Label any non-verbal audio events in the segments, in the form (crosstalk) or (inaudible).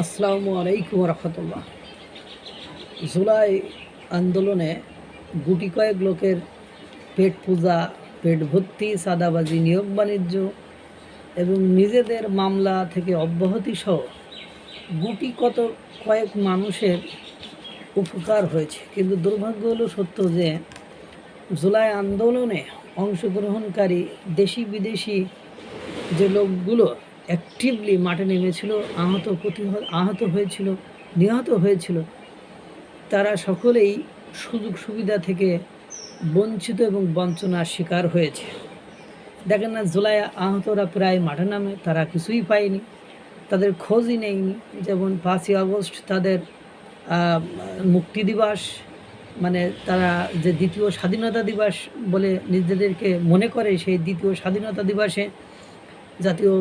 আসসালামু আলাইকুম রহমতুল্লাহ জুলাই আন্দোলনে গুটি কয়েক লোকের পেট পূজা, পেট ভর্তি সাদাবাজি নিয়োগ বাণিজ্য এবং নিজেদের মামলা থেকে অব্যাহতি সহ গুটি কত কয়েক মানুষের উপকার হয়েছে। কিন্তু দুর্ভাগ্য হলো সত্য যে জুলাই আন্দোলনে অংশগ্রহণকারী দেশি বিদেশি যে লোকগুলো অ্যাক্টিভলি মাঠে নেমেছিল, আহত প্রতি আহত হয়েছিল, নিহত হয়েছিল। তারা সকলেই সুযোগ সুবিধা থেকে বঞ্চিত এবং বঞ্চনার শিকার হয়েছে। দেখেন না জুলাই আহতরা প্রায় মাঠে নামে, তারা কিছুই পায়নি, তাদের খোঁজই নেয়নি। যেমন পাঁচই আগস্ট তাদের মুক্তি দিবস মানে তারা যে দ্বিতীয় স্বাধীনতা দিবস বলে নিজেদেরকে মনে করে, সেই দ্বিতীয় স্বাধীনতা দিবসে জাতীয়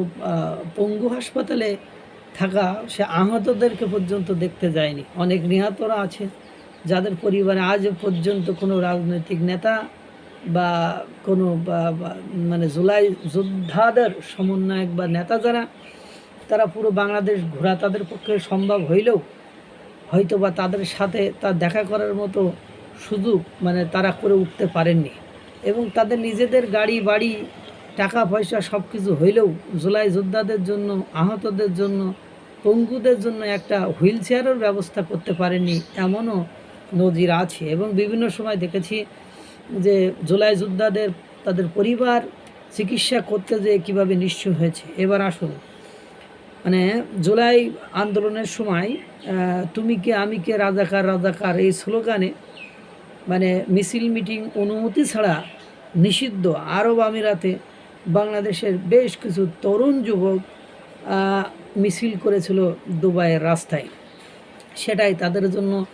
পঙ্গু হাসপাতালে থাকা সে আহতদেরকে পর্যন্ত দেখতে যায়নি। অনেক নিহতরা আছে, যাদের পরিবারে আজ পর্যন্ত কোনো রাজনৈতিক নেতা বা কোনো মানে জুলাই, যোদ্ধাদের সমন্বয়ক বা নেতা যারা, তারা পুরো বাংলাদেশ ঘোরা তাদের পক্ষে সম্ভব হইলেও হয়তো বা তাদের সাথে তা দেখা করার মতো সুযোগ মানে তারা করে উঠতে পারেননি। এবং তাদের নিজেদের গাড়ি, বাড়ি টাকা পয়সা সব কিছু হইলেও জুলাই যোদ্ধাদের জন্য, আহতদের জন্য, পঙ্গুদের জন্য একটা হুইল চেয়ারের ব্যবস্থা করতে পারেনি এমনও নজির আছে। এবং বিভিন্ন সময় দেখেছি যে জুলাই যোদ্ধাদের, তাদের পরিবার চিকিৎসা করতে যেয়ে কীভাবে নিঃস্ব হয়েছে। এবার আসুন। মানে জুলাই আন্দোলনের সময় তুমি কে, আমি কে, রাজাকার রাজাকার এই স্লোগানে মানে মিছিল, মিটিং অনুমতি ছাড়া নিষিদ্ধ আরব আমিরাতে বাংলাদেশের বেশ কিছু তরুণ যুবক মিছিল করেছিল দুবাইয়ের রাস্তায়। সেটাই তাদের জন্য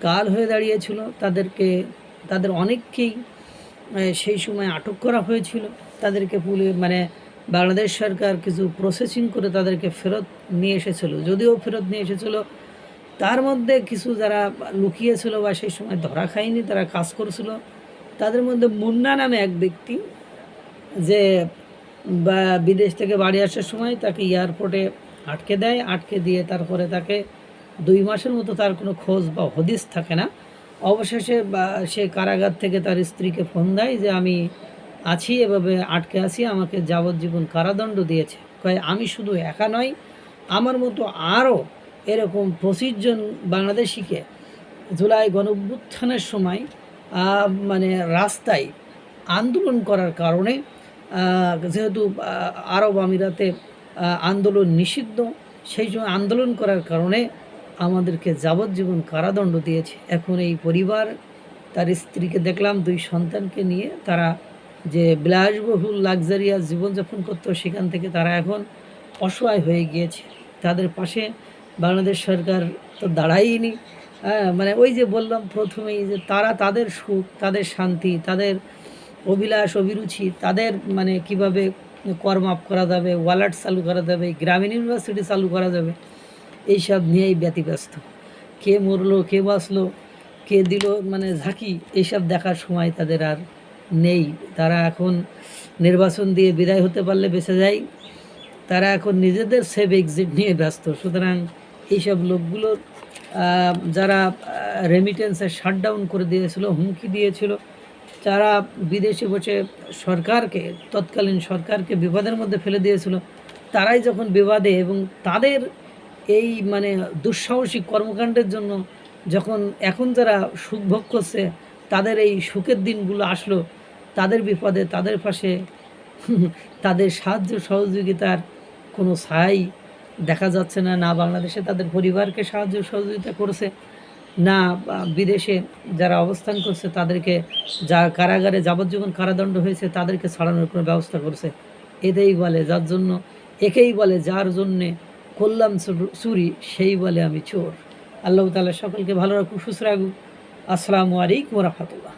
কাল হয়ে দাঁড়িয়েছিল। তাদেরকে, তাদের অনেককেই সেই সময় আটক করা হয়েছিল। তাদেরকে পুলি মানে বাংলাদেশ সরকার কিছু প্রসেসিং করে তাদেরকে ফেরত নিয়ে এসেছিল। যদিও ফেরত নিয়ে এসেছিল, তার মধ্যে কিছু যারা লুকিয়েছিল বা সেই সময় ধরা খায়নি, তারা কাজ করছিল। তাদের মধ্যে মুন্না নামে এক ব্যক্তি যে বিদেশ থেকে বাড়ি আসার সময় তাকে এয়ারপোর্টে আটকে দেয়। আটকে দিয়ে তারপরে তাকে দুই মাসের মতো তার কোনো খোঁজ বা হদিস থাকে না। অবশেষে সে কারাগার থেকে তার স্ত্রীকে ফোন দেয় যে, আমি আছি, এভাবে আটকে আছি। আমাকে যাবজ্জীবন কারাদণ্ড দিয়েছে। কয়, আমি শুধু একা নয় আমার মতো আরও এরকম পঁচিশ জন বাংলাদেশিকে জুলাই গণভ্যুত্থানের সময় মানে রাস্তায় আন্দোলন করার কারণে যেহেতু আরব আমিরাতে আন্দোলন নিষিদ্ধ, সেই সময় আন্দোলন করার কারণে আমাদেরকে যাবজ্জীবন কারাদণ্ড দিয়েছে। এখন এই পরিবার, তার স্ত্রীকে দেখলাম, দুই সন্তানকে নিয়ে তারা যে বিলাসবহুল, লাক্সারিয়াস জীবনযাপন করতো, সেখান থেকে তারা এখন অসহায় হয়ে গিয়েছে। তাদের পাশে বাংলাদেশ সরকার তো দাঁড়ায়নি হ্যাঁ মানে ওই যে বললাম প্রথমেই যে তারা তাদের সুখ, তাদের শান্তি, তাদের অভিলাষ, অভিরুচি, তাদের মানে কীভাবে কর্ম আপ করা যাবে, ওয়ালেট চালু করা যাবে, গ্রামীণ ইউনিভার্সিটি চালু করা যাবে, এইসব নিয়েই ব্যতিব্যস্ত। কে মরলো, কে বাঁচলো, কে দিল মানে ঝাঁকি, এইসব দেখার সময় তাদের আর নেই। তারা এখন নির্বাচন দিয়ে বিদায় হতে পারলে বেঁচে যায়। তারা এখন নিজেদের সেভ এক্সিট নিয়ে ব্যস্ত। সুতরাং এইসব লোকগুলোর যারা রেমিটেন্সের শাটডাউন করে দিয়েছিল, হুমকি দিয়েছিল যারা বিদেশে বসে সরকারকে, তৎকালীন সরকারকে বিপদের মধ্যে ফেলে দিয়েছিল। তারাই যখন বিবাদে এবং তাদের এই মানে দুঃসাহসিক কর্মকাণ্ডের জন্য যখন এখন যারা সুখ ভোগ করছে, তাদের এই সুখের দিনগুলো আসলো, তাদের বিপদে, তাদের পাশে (laughs) তাদের সাহায্য সহযোগিতার কোনো ছাই দেখা যাচ্ছে না। না বাংলাদেশে তাদের পরিবারকে সাহায্য সহযোগিতা করছে না বিদেশে যারা অবস্থান করছে, তাদেরকে যা কারাগারে যাবজ্জীবন কারাদণ্ড হয়েছে, তাদেরকে ছাড়ানোর কোনো ব্যবস্থা করছে। এটাই বলে, যার জন্য, একেই বলে, যার জন্যে চুর- চুরি, সেই বলে আমি চোর। আল্লাহ তালা সকলকে ভালো রাখুক, সুস্থ রাখুক। আসসালামু আলাইকুম রহমতুল্লাহ।